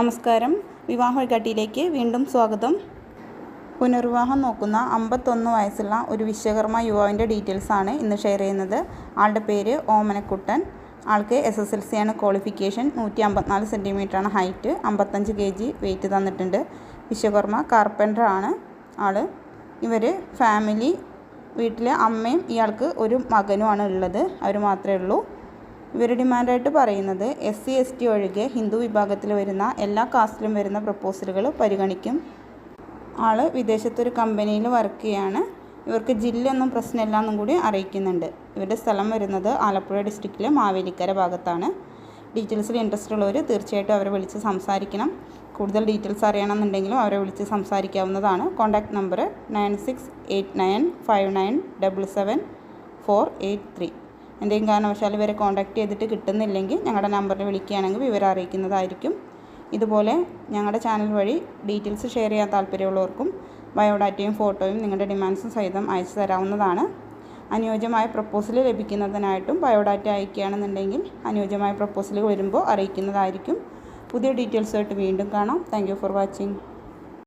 നമസ്കാരം. വിവാഹ വഴികാട്ടിയിലേക്ക് വീണ്ടും സ്വാഗതം. പുനർവിവാഹം നോക്കുന്ന അമ്പത്തൊന്ന് വയസ്സുള്ള ഒരു വിശ്വകർമ്മ യുവാവിന്റെ ഡീറ്റെയിൽസാണ് ഇന്ന് ഷെയർ ചെയ്യുന്നത്. ആളുടെ പേര് ഓമനക്കുട്ടൻ. ആൾക്ക് എസ് എസ് എൽ സി ആണ് ക്വാളിഫിക്കേഷൻ. നൂറ്റി അമ്പത്തിനാല് സെന്റിമീറ്ററാണ് ഹൈറ്റ്. അമ്പത്തഞ്ച് കെ ജി വെയിറ്റ് തന്നിട്ടുണ്ട്. വിശ്വകർമ്മ കാർപ്പന്റർ ആണ് ആൾ ഇവർ ഫാമിലി വീട്ടിലെ അമ്മയും ഇയാൾക്ക് ഒരു മകനുമാണ് ഉള്ളത്. അവർ മാത്രമേ ഉള്ളൂ. ഇവർ ഡിമാൻഡായിട്ട് പറയുന്നത് എസ് സി എസ് ടി ഒഴികെ ഹിന്ദു വിഭാഗത്തിൽ വരുന്ന എല്ലാ കാസ്റ്റിലും വരുന്ന പ്രപ്പോസലുകൾ പരിഗണിക്കും. ആൾ വിദേശത്തൊരു കമ്പനിയിൽ വർക്ക് ചെയ്യാണ്. ഇവർക്ക് ജില്ലയൊന്നും പ്രശ്നമില്ല എന്നും കൂടി അറിയിക്കുന്നുണ്ട്. ഇവരുടെ സ്ഥലം വരുന്നത് ആലപ്പുഴ ഡിസ്ട്രിക്റ്റിലെ മാവേലിക്കര ഭാഗത്താണ്. ഡീറ്റെയിൽസിൽ ഇൻട്രസ്റ്റ് ഉള്ളവർ തീർച്ചയായിട്ടും അവരെ വിളിച്ച് സംസാരിക്കണം. കൂടുതൽ ഡീറ്റെയിൽസ് അറിയണമെന്നുണ്ടെങ്കിലും അവരെ വിളിച്ച് സംസാരിക്കാവുന്നതാണ്. Contact number nine six eight nine five nine double seven four eight three. എന്തെങ്കിലും കാരണവശാൽ ഇവരെ കോൺടാക്ട് ചെയ്തിട്ട് കിട്ടുന്നില്ലെങ്കിൽ ഞങ്ങളുടെ നമ്പറിൽ വിളിക്കുകയാണെങ്കിൽ വിവരം അറിയിക്കുന്നതായിരിക്കും. ഇതുപോലെ ഞങ്ങളുടെ ചാനൽ വഴി ഡീറ്റെയിൽസ് ഷെയർ ചെയ്യാൻ താല്പര്യമുള്ളവർക്കും ബയോഡാറ്റയും ഫോട്ടോയും നിങ്ങളുടെ ഡിമാൻഡ്സും സഹിതം അയച്ചു തരാവുന്നതാണ്. അനുയോജ്യമായ പ്രപ്പോസൽ ലഭിക്കുന്നതിനായിട്ടും ബയോഡാറ്റ അയക്കുകയാണെന്നുണ്ടെങ്കിൽ അനുയോജ്യമായ പ്രപ്പോസൽ വരുമ്പോൾ അറിയിക്കുന്നതായിരിക്കും. പുതിയ ഡീറ്റെയിൽസുമായിട്ട് വീണ്ടും കാണാം. Thank for watching